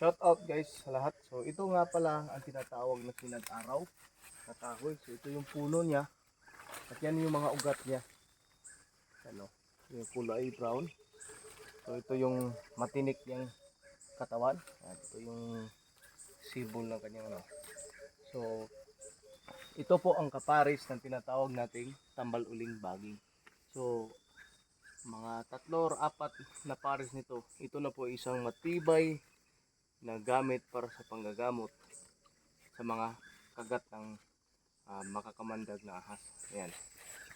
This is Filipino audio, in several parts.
Shout out guys sa lahat. So ito nga pala ang tinatawag na sinag-araw na kahoy. So ito yung puno niya. At yan yung mga ugat niya. Ano, yung kulay brown. So ito yung matinik niyang katawan. At ito yung sibol ng kanyang ano. So ito po ang kaparis ng tinatawag nating tambal uling baging. So mga tatlo or apat na pares nito. Ito na po isang matibay na gamit para sa panggagamot sa mga kagat ng ah, makakamandag na ahas. Ayan.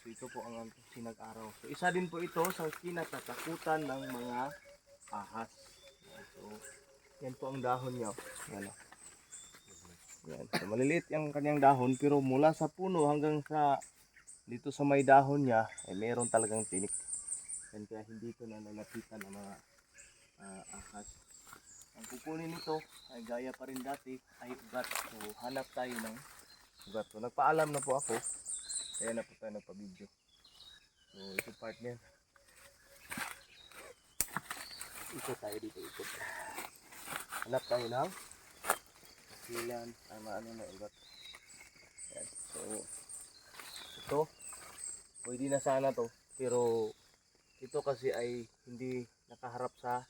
So ito po ang sinag-araw. So isa din po ito sa kinatatakutan ng mga ahas. Ayan. So yan po ang dahon niya. Ayan. oh. Ayan. So maliliit yung kanyang dahon pero mula sa puno hanggang sa dito sa may dahon niya ay meron talagang tinik. Yan kaya hindi ito nalalapitan ng mga ah, ahas. Ang kukunin nito ay gaya pa rin dati ay ugat. So hanap tayo ng ugat. So nagpaalam na po ako. Kaya na po tayo nagpa-video. So ito part niyan. Ikot tayo dito, ikot. Hanap tayo ng kasilan, tama ano na ugat. Yan. So ito, pwede na sana to. Pero ito kasi ay hindi nakaharap sa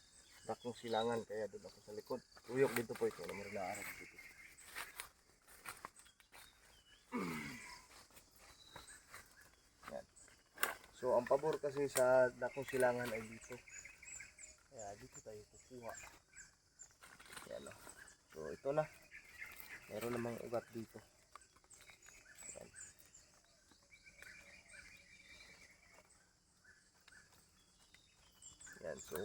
dakong silangan kaya doon ako sa likod. Tuyok dito po ito, namar na arap dito. Yan. So ang pabor kasi sa dakong silangan ay dito. Kaya dito tayo kukuha. Yan o. So ito na. Meron namang ugat dito. Yan, so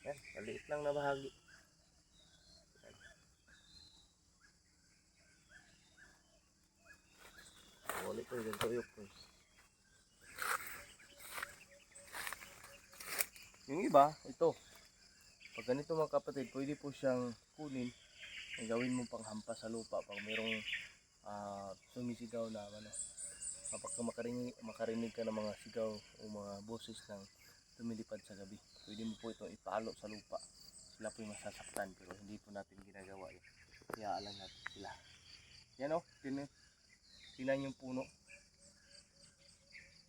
Yan, maliit lang na bahagi. Ulit ko, ganito tuyok ko. Yung iba, ito. Pag ganito mga kapatid, pwede po siyang kunin ang gawin mo pang hampas sa lupa pag mayroong ah, sumisigaw na ano kapag ka makarinig, makarinig ka ng mga sigaw o mga boses ng lumilipad sa gabi pwede mo po itong ipalo sa lupa. Sila po yung masasaktan pero hindi po natin ginagawa yun. Kaya alam natin sila. Yan o tin tinan yung puno.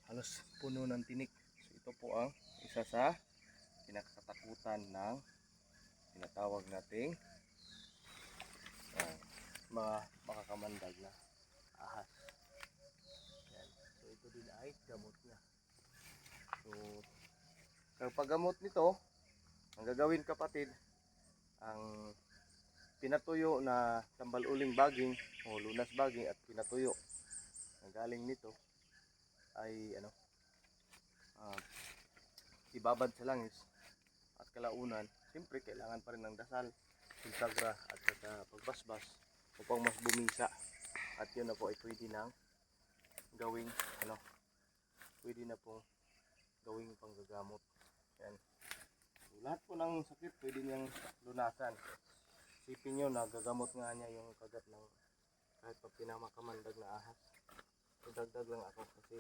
Halos puno ng tinik. So ito po ang isa sa pinakatakutan ng tinatawag nating ah, mga makakamandag na ahas. Yan. So ito din ay gamot niya. So kapag gamot nito, ang gagawin kapatid, ang pinatuyo na tambal uling baging o lunas baging at pinatuyo na galing nito ay ano ah, ibabad sa langis at kalaunan. Siyempre kailangan pa rin ng dasal pagsagra at saka pagbasbas upang mas bumisa. At yun na po ay pwede nang gawing ano pwede na pong gawing panggagamot yan. So, lahat po ng sakit pwede niyang lunasan. Isipin nyo nagagamot nga niya yung kagat ng kahit pa pinamakamandag na ahas. So dagdag lang ako kasi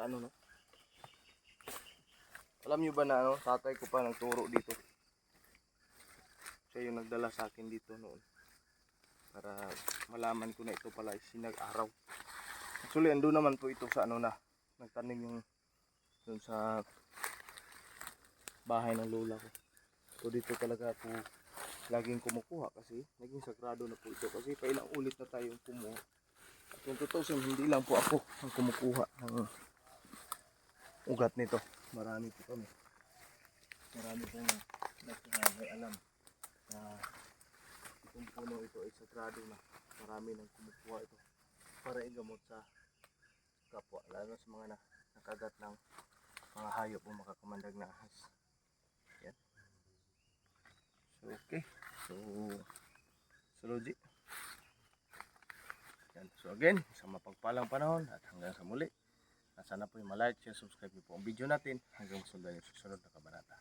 Ano no. Alam nyo ba na ano, tatay ko pa nagturo dito. Siya yung nagdala sa akin dito noon. Para malaman ko na ito pala sinag-araw. Actually, ando naman po ito sa ano na. Nagtanim yung dun sa bahay ng lola ko. So dito talaga ako laging kumukuha kasi naging sagrado na po ito kasi pailang ulit na tayong kumuha. At kung tutusin, hindi lang po ako ang kumukuha ng ugat nito. Marami po kami. Marami po na nagsasabi may alam na itong puno ito ay sagrado na. Marami nang kumukuha ito para igamot sa kapwa, lalo sa mga na, nakagat ng mga hayop o makakamandag na ahas. Yan. So, okay. So, Logi. Yan. So again, sa mapagpalang panahon at hanggang sa muli. At sana po yung malike, share, subscribe po ang video natin hanggang yung susunod na kabanata.